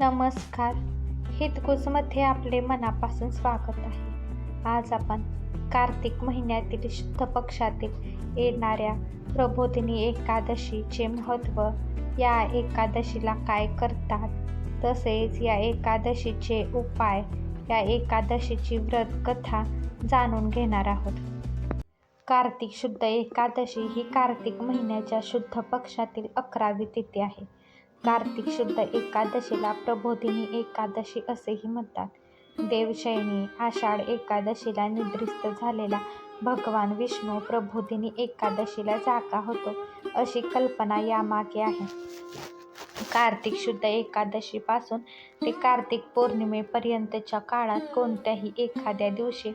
नमस्कार. हितगुजमध्ये आपले मनापासून स्वागत आहे. आज आपण कार्तिक महिन्यातील शुद्ध पक्षातील येणाऱ्या प्रबोधिनी एकादशीचे महत्त्व या एकादशीला काय करतात तसेच या एकादशीचे उपाय या एकादशीची व्रत कथा जाणून घेणार आहोत. कार्तिक शुद्ध एकादशी ही कार्तिक महिन्याच्या शुद्ध पक्षातील अकरावी तिथी आहे. कार्तिक शुद्ध एकादशीला प्रबोधिनी एकादशी असेही म्हणतात. देवशयनी आषाढ एकादशीला निद्रिस्त झालेला भगवान विष्णू प्रबोधिनी एकादशीला जागा होतो अशी कल्पना यामागे आहे. कार्तिक शुद्ध एकादशीपासून ते कार्तिक पौर्णिमेपर्यंतच्या काळात कोणत्याही एखाद्या दिवशी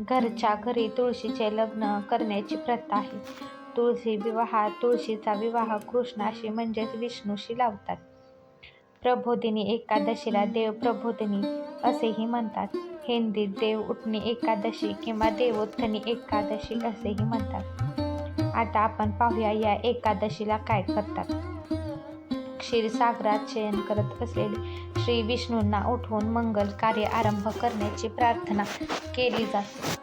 घरच्या घरी तुळशीचे लग्न करण्याची प्रथा आहे. तुळशी विवाह तुळशीचा विवाह कृष्णाशी म्हणजेच विष्णूशी लावतात. प्रबोधिनी एकादशीला देव प्रबोधिनी असेही म्हणतात. हिंदीत देव उठणी एकादशी किंवा देवोत्थनी एकादशी असेही म्हणतात. आता आपण पाहूया या एकादशीला काय करतात. क्षीरसागरात शयन करत असलेले श्री विष्णूंना उठवून मंगल कार्य आरंभ करण्याची प्रार्थना केली जाते.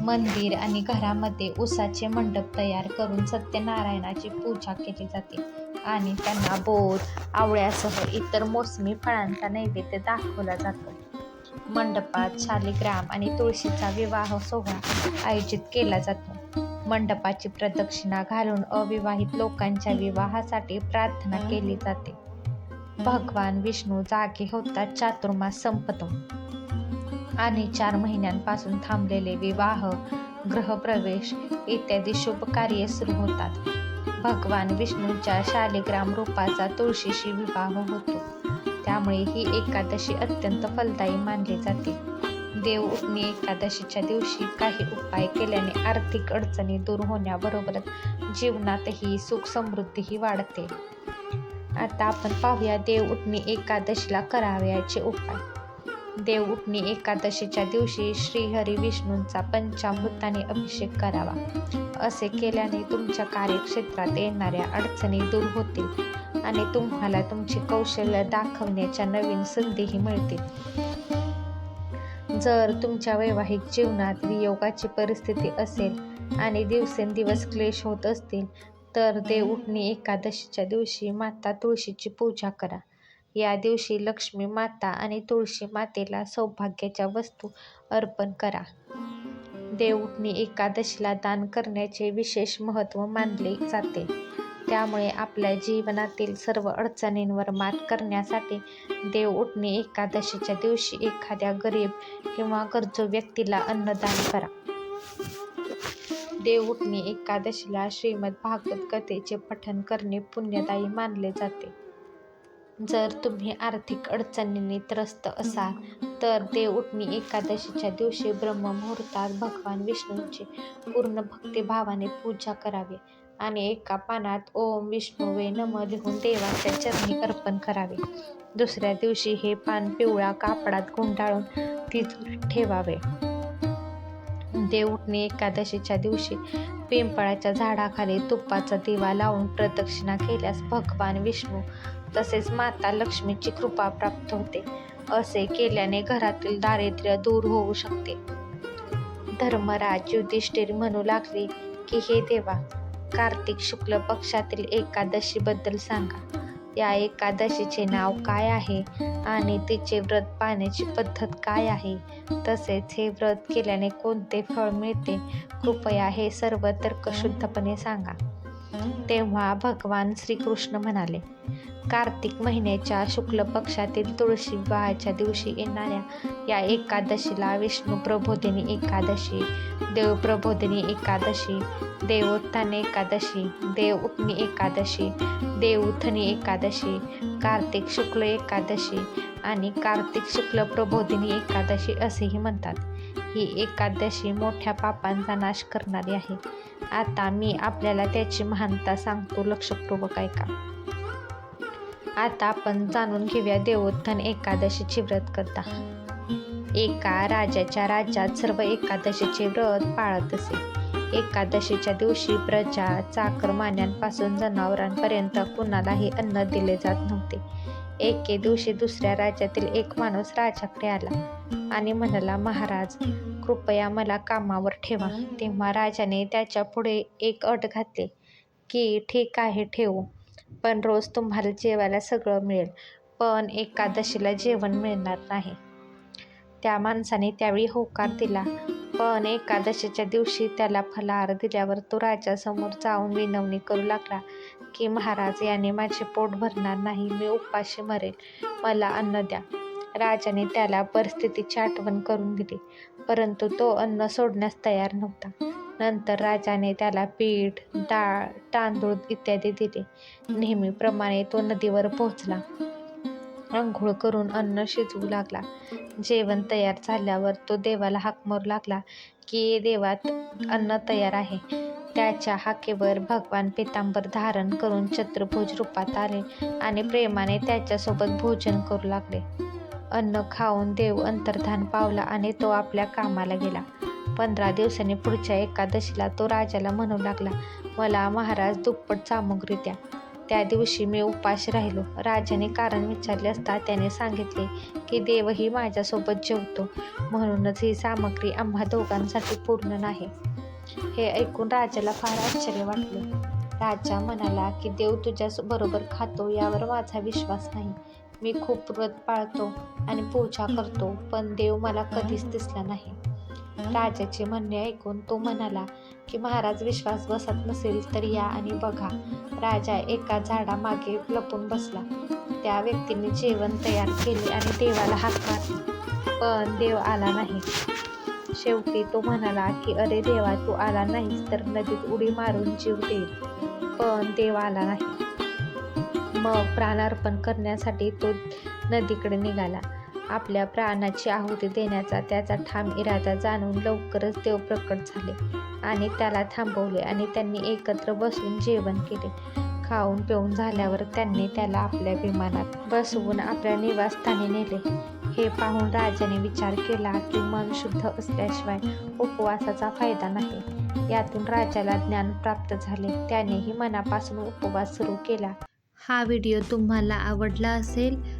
मंदिर आणि घरामध्ये उसाचे मंडप तयार करून सत्यनारायणाची पूजा केली जाते. आणि त्यांना बोध आवळ्यासह इतर मोसमी फळांचा नैवेद्य दाखवला जातो. मंडपात शालिग्राम आणि तुळशीचा विवाह सोहळा आयोजित केला जातो. मंडपाची प्रदक्षिणा घालून अविवाहित लोकांच्या विवाहासाठी प्रार्थना केली जाते. भगवान विष्णू जागे होतात चातुर्मास संपतो. आणि चार महिन्यांपासून थांबलेले विवाह ग्रहप्रवेश इत्यादी शुभ कार्ये सुरू होतात. भगवान विष्णूच्या शालिग्राम रूपाचा तुळशीशी विवाह होतो. त्यामुळे ही एकादशी अत्यंत फलदायी मानली जाते. देव उठणी एकादशीच्या दिवशी काही उपाय केल्याने आर्थिक अडचणी दूर होण्याबरोबरच जीवनातही सुख समृद्धीही वाढते. आता आपण पाहूया देव उठणी एकादशीला करावयाचे उपाय. देव उठणी एकादशीच्या दिवशी श्रीहरी विष्णूंचा पंचामृताने अभिषेक करावा. असे केल्याने तुमच्या कार्यक्षेत्रात येणाऱ्या अडचणी दूर होतील आणि तुम्हाला तुमचे कौशल्य दाखवण्याच्या नवीन संधीही मिळतील. जर तुमच्या वैवाहिक जीवनात वियोगाची परिस्थिती असेल आणि दिवसेंदिवस क्लेश होत असतील तर देव उठणी एकादशीच्या दिवशी माता तुळशीची पूजा करा. या दिवशी लक्ष्मी माता आणि तुळशी मातेला सौभाग्याच्या वस्तू अर्पण करा. देवउठणी एकादशीला दान करण्याचे विशेष महत्त्व मानले जाते. त्यामुळे आपल्या जीवनातील सर्व अडचणींवर मात करण्यासाठी देवउठणी एकादशीच्या दिवशी एखाद्या गरीब किंवा गरजू व्यक्तीला अन्नदान करा. देवउठणी एकादशीला श्रीमद भागवत कथेचे पठण करणे पुण्यदायी मानले जाते. जर तुम्ही आर्थिक अडचणींनी त्रस्त असाल तर देव उठणी एकादशीच्या दिवशी ब्रह्ममुहूर्तात भगवान विष्णूंची पूर्ण भक्तिभावाने पूजा करावी आणि एका पानात ओम विष्णू वे नम लिहून देवाच्या चरणी अर्पण करावे. दुसऱ्या दिवशी हे पान पिवळ्या कापडात गुंडाळून तिजोरीत ठेवावे. देवउठणी एकादशीच्या दिवशी पिंपळाच्या झाडाखाली तुपाचा दिवा लावून प्रदक्षिणा केल्यास भगवान विष्णू तसेच माता लक्ष्मीची कृपा प्राप्त होते. असे केल्याने घरातील दारिद्र्य दूर होऊ शकते. धर्मराज युधिष्ठिर म्हणू लागले की हे देवा कार्तिक शुक्ल पक्षातील एकादशीबद्दल सांगा. या एकादशीचे नाव काय आहे आणि तिचे व्रत पाहण्याची पद्धत काय आहे? तसेच हे व्रत केल्याने कोणते फळ मिळते? कृपया हे सर्व तर्कशुद्धपणे सांगा. तेव्हा भगवान श्रीकृष्ण म्हणाले कार्तिक महिन्याच्या शुक्ल पक्षातील तुळशी विवाहाच्या दिवशी येणाऱ्या या एकादशीला विष्णू प्रबोधिनी एकादशी देव प्रबोधिनी एकादशी देवोत्थान एकादशी देव उपनी एकादशी देवउथनी एकादशी कार्तिक शुक्ल एकादशी आणि कार्तिक शुक्ल प्रबोधिनी एकादशी असेही म्हणतात. ही एकादशी मोठ्या पापांचा नाश करणारी आहे. आता मी आपल्याला त्याची महानता सांगतो. लक्षपूर्वक ऐका. आता आपण जाणून घेऊया देवोत्थान एकादशीची व्रत करता एका राजाच्या राज्यात सर्व एकादशीचे व्रत पाळत असे. एकादशीच्या दिवशी प्रजा चाकरमान्यांपासून जनावरांपर्यंत कुणालाही अन्न दिले जात नव्हते. एके दिवशी दुसऱ्या राज्यातील एक माणूस राजाकडे आला आणि म्हणाला महाराज कृपया मला कामावर ठेवा. तेव्हा राजाने त्याच्या पुढे एक अट घातली की ठीक आहे ठेवू. पण रोज तुम्हाला जेवायला सगळं मिळेल पण एकादशीला जेवण मिळणार नाही. त्या माणसाने त्यावेळी होकार दिला पण एकादशीच्या दिवशी त्याला फलाहार दिल्यावर तो राजासमोर जाऊन विनवणी करू लागला की महाराज याने माझे पोट भरणार नाही मी उपाशी मरेल. मला अन्न द्या. राजाने त्याला परिस्थितीची आठवण करून दिली परंतु तो अन्न सोडण्यास तयार नव्हता. नंतर राजाने त्याला पीठ डाळ तांदूळ इत्यादी दिले. नेहमीप्रमाणे तो नदीवर पोहोचला. आंघोळ करून अन्न शिजवू लागला. जेवण तयार झाल्यावर तो देवाला हाक मारू लागला की देवात अन्न तयार आहे. त्याच्या हाकेवर भगवान पितांबर धारण करून चतुर्भुज रूपात आले आणि प्रेमाने त्याच्यासोबत भोजन करू लागले. अन्न खाऊन देव अंतर्धान पावला आणि तो आपल्या कामाला गेला. पंधरा दिवसांनी पुढच्या एकादशीला तो राजाला म्हणू लागला मला महाराज दुप्पट सामुग्री द्या. त्या दिवशी मी उपाश राहिलो. राजाने कारण विचारले असता त्याने सांगितले की देवही माझ्यासोबत जेवतो म्हणूनच ही सामग्री आम्हा दोघांसाठी पूर्ण नाही. हे ऐकून राजाला फार आश्चर्य वाटले. राजा म्हणाला की देव तुझ्या बरोबर खातो यावर माझा विश्वास नाही. मी खूप व्रत पाळतो आणि पूजा करतो पण देव मला कधीच दिसला नाही. राजाचे म्हणणे ऐकून तो म्हणाला की महाराज विश्वास बसत नसेल तर या आणि बघा. राजा एका झाडामागे लपून बसला. त्या व्यक्तीने जेवण तयार केले आणि देवाला हाक मारली. पण देव आला नाही. शेवटी तो म्हणाला की अरे देवा तू आला नाहीस तर नदीत उडी मारून जीव देईल पण देव आला नाही. मग प्राणार्पण करण्यासाठी तो नदीकडे निघाला. आपल्या प्राणाची आहुती देण्याचा त्याचा ठाम इरादा जाणून लवकरच देव प्रकट झाले आणि त्याला थांबवले आणि त्यांनी एकत्र बसून जेवण केले. खाऊन पिऊन झाल्यावर त्यांनी त्याला आपल्या विमानात बसवून आपल्या निवासस्थानी नेले. हे पाहून राजाने विचार केला की मन शुद्ध असल्याशिवाय उपवासाचा फायदा नाही. यातून राजाला ज्ञान प्राप्त झाले. त्यानेही मनापासून उपवास सुरू केला. हा व्हिडिओ तुम्हाला आवडला असेल